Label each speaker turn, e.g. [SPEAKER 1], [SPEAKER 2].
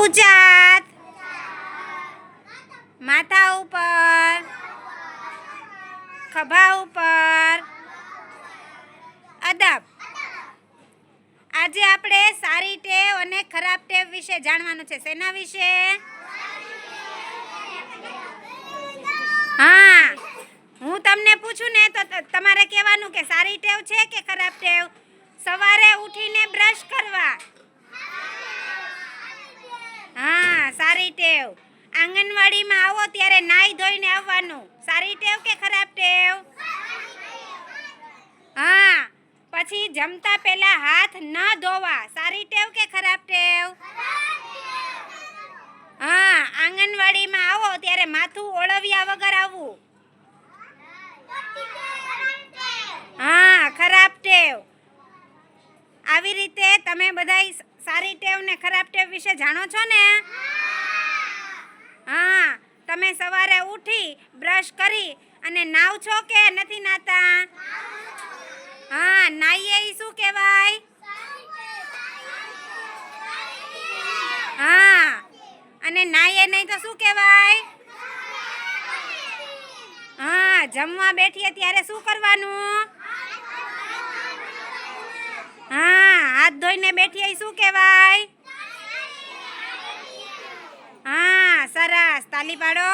[SPEAKER 1] ઊંચા માથા ઉપર. ખભા ઉપર. અદબ. આજે આપણે સારી ટેવ અને ખરાબ ટેવ વિશે જાણવાનું છે. શેના વિશે? હા. હું તમને પૂછું ને ત- તમારે કહેવાનું કે સારી ટેવ છે કે ખરાબ ટેવ? સવારે ઉઠીને બ્રશ કરવા હા સારી ટેવ. આંગણવાડીમાં આવો ત્યારે નાઈ ધોઈને આવવાનું. સારી ટેવ કે ખરાબ ટેવ? હા, પછી જમતા પહેલા હાથ ન ધોવા. સારી ટેવ કે ખરાબ ટેવ? હા, આંગણવાડીમાં આવો ત્યારે માથું ઓળવ્યા વગર આવવું. હા, ખરાબ ટેવ. આવી રીતે તમે બધાય સારી ટેવ ને ખરાબ ટેવ વિશે જાણો છો ને? તમે સવારે ઉઠી બ્રશ કરી અને નાવ છો કે નથી નાતા? હા, નાઈએ શું કહેવાય? હા, અને નાઈએ નહીં તો શું કહેવાય? હા, જમવા બેઠીએ ત્યારે શું કરવાનું? હા, હાથ ધોઈને બેઠીએ શું કહેવાય? বালিপাড়ো